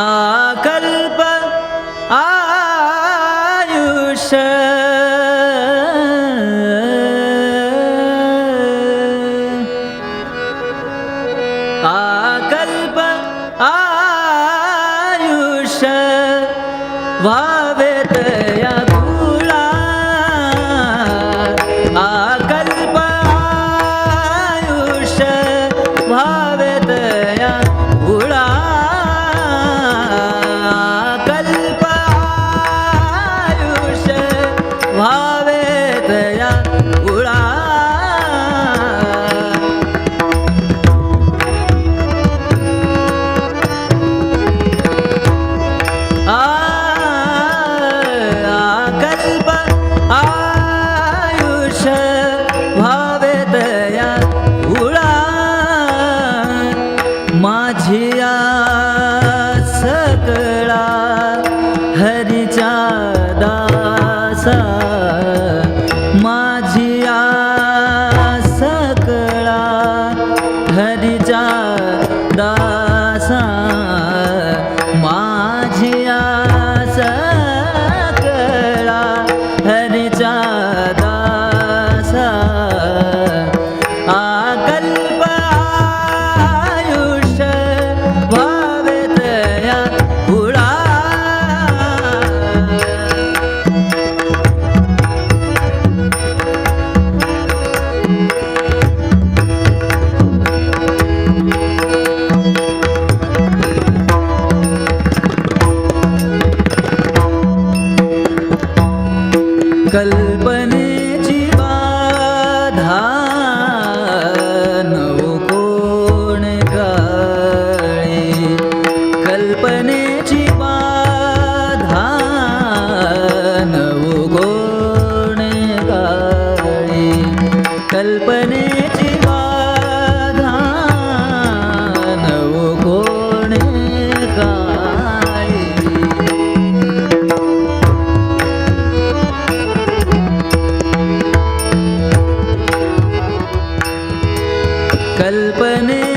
आकल्प आयुष आकल्प आयुष व्हावे तरी व्हावेतया उळा आकल्प आयुष व्हावेतया उळा माझी आसक हरीचा दासा माझिया सकळा. हरीचा कल्पने